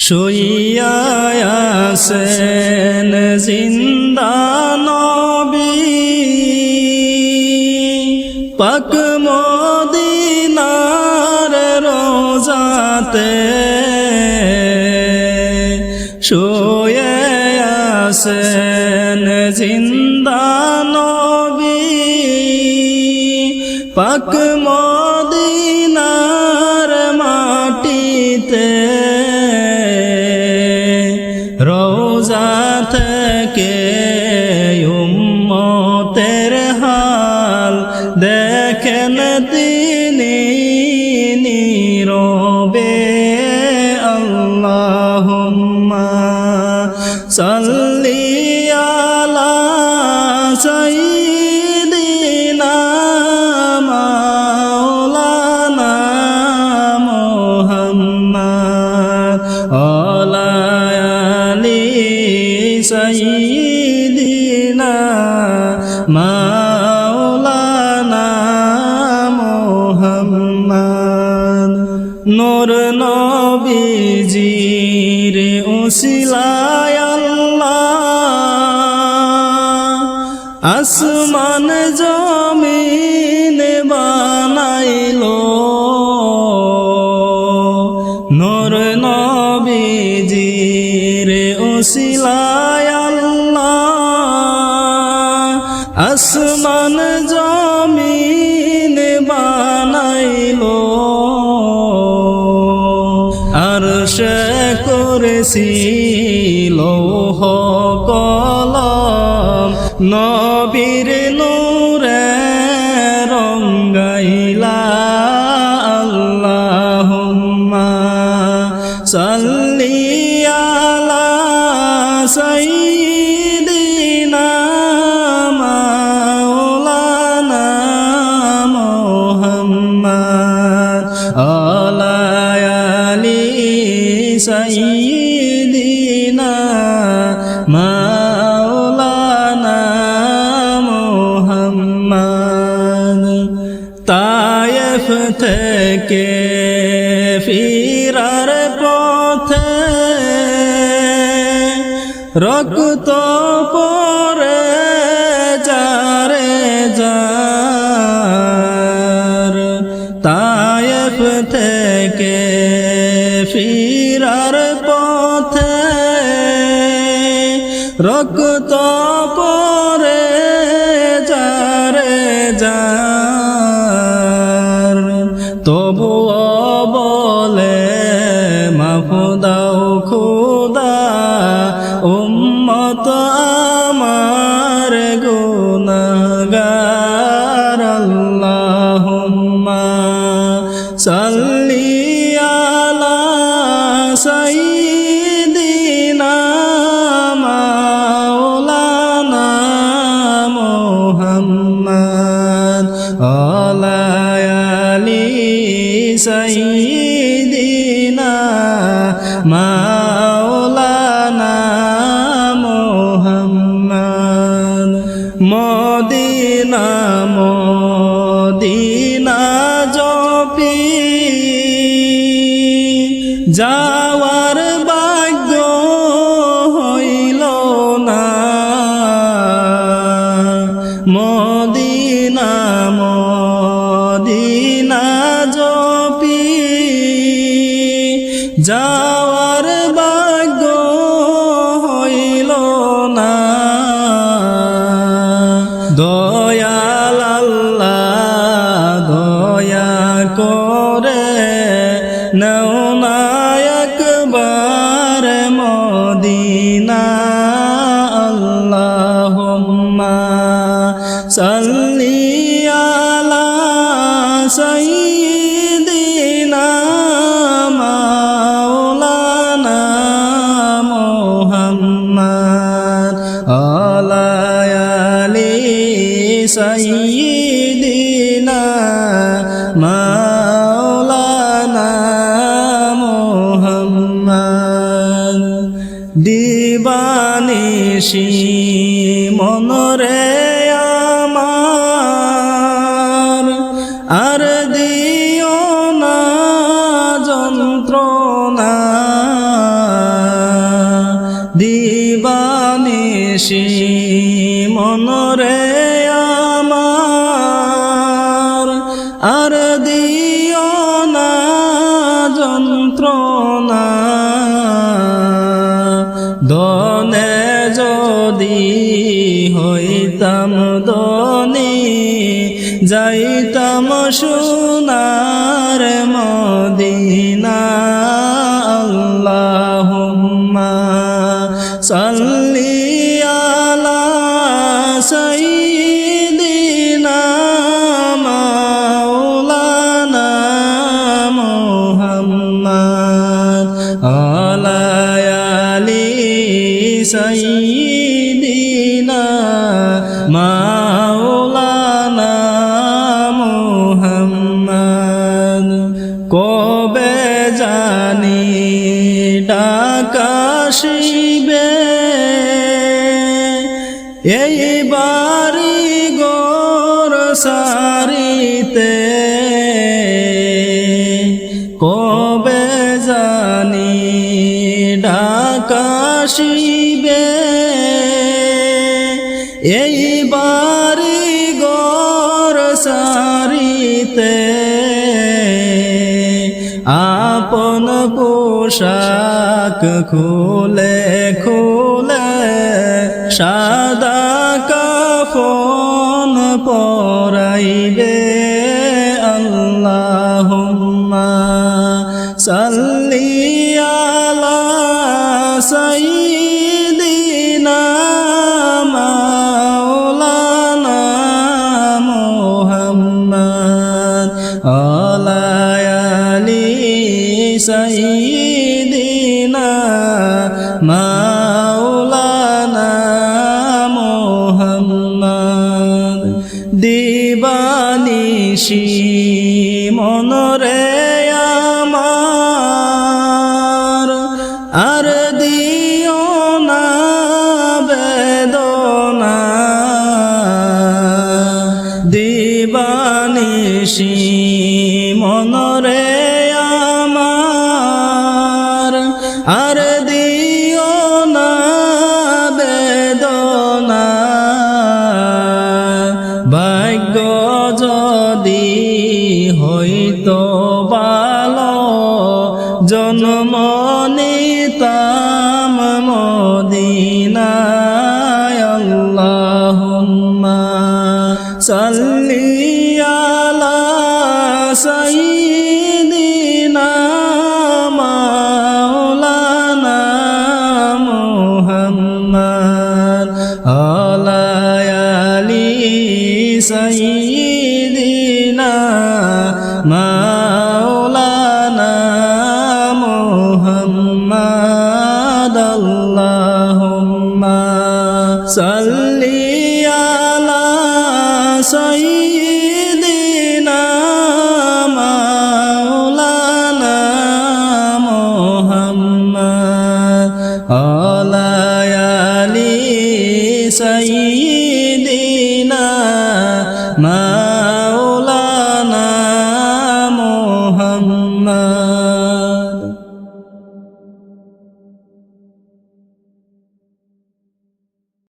শুইয়াছেন জিন্দা নবী। পাক মদিনার রোজাতে শুয়ে আছেন জিন্দা নবী। পাক মদিনার রোজা থেকে উম্মতের হাল দেখেন তিনি নীরবে আল্লাহুম্মা সাল্লি আলা সাইয়্যিদিনা মাওলানা মুহাম্মদ। নূর নবীজির আসমান জমিন বানাইলো। নূর নবীজির উসিলায় করেছি লৌহ কলম নবীর নূরে রঙ্গাইলা আল্লাহুম্মা সাল্লি আলা সাইয়্যিদিনা মাওলানা মুহাম্মদ আলা আলি সাইয়্যিদিনা মাওলানা মুহাম্মদ। তায়েফ থেকে ফিরার পথে রক্ত পরে যারে যার। তায়েফ থেকে ফিরার পথে রক্ত পরে যারে যার। তবুও বলে মাফুদাও খুদা উম্মত আমার গুনাগার মদিনা মদিনা জপি। যাওয়ার ভাগ্য হইল না। মদিনা মদিনা জপি। যাওয়ার বানিসি মনরে আমার। আর দিও না যন্ত্রণা। দিবানিসি মনরে আমার। আর দিও না যন্ত্রণা। যদি হইতাম দনি যাইতাম সোনার মদিনা। আল্লাহুম্মা সাল্লি আলা সাইয়্যিদিনা সাইয়্যিদিনা মাওলানা মুহাম্মদ। কবে জানি ডাকাশিবে? এই বাড়ি গোর সারিতে ডাকাশিবে এই বাড়ি গোর সারিতে আপন পোশাক খুলে খুলে সাদা কাফন পরাইবে। মুহাম্মদ আলা আলি সাইয়্যিদিনা মাওলানা মোহাম্মদ। দিবানিশি মনরে আর দিও না বেদনা। ভাগ্য যদি হইতো ভালো জন্ম নিতাম মদিনায়। আল্লাহুম্মা সাল্লি সাইয়্যিদিনা মাওলানা মুহাম্মদ আল্লাহুম্মা সাল্লি আলা সাইয়্যিদিনা মাওলানা মুহাম্মদ আলা আলি সাইয়্যিদিনা Mom.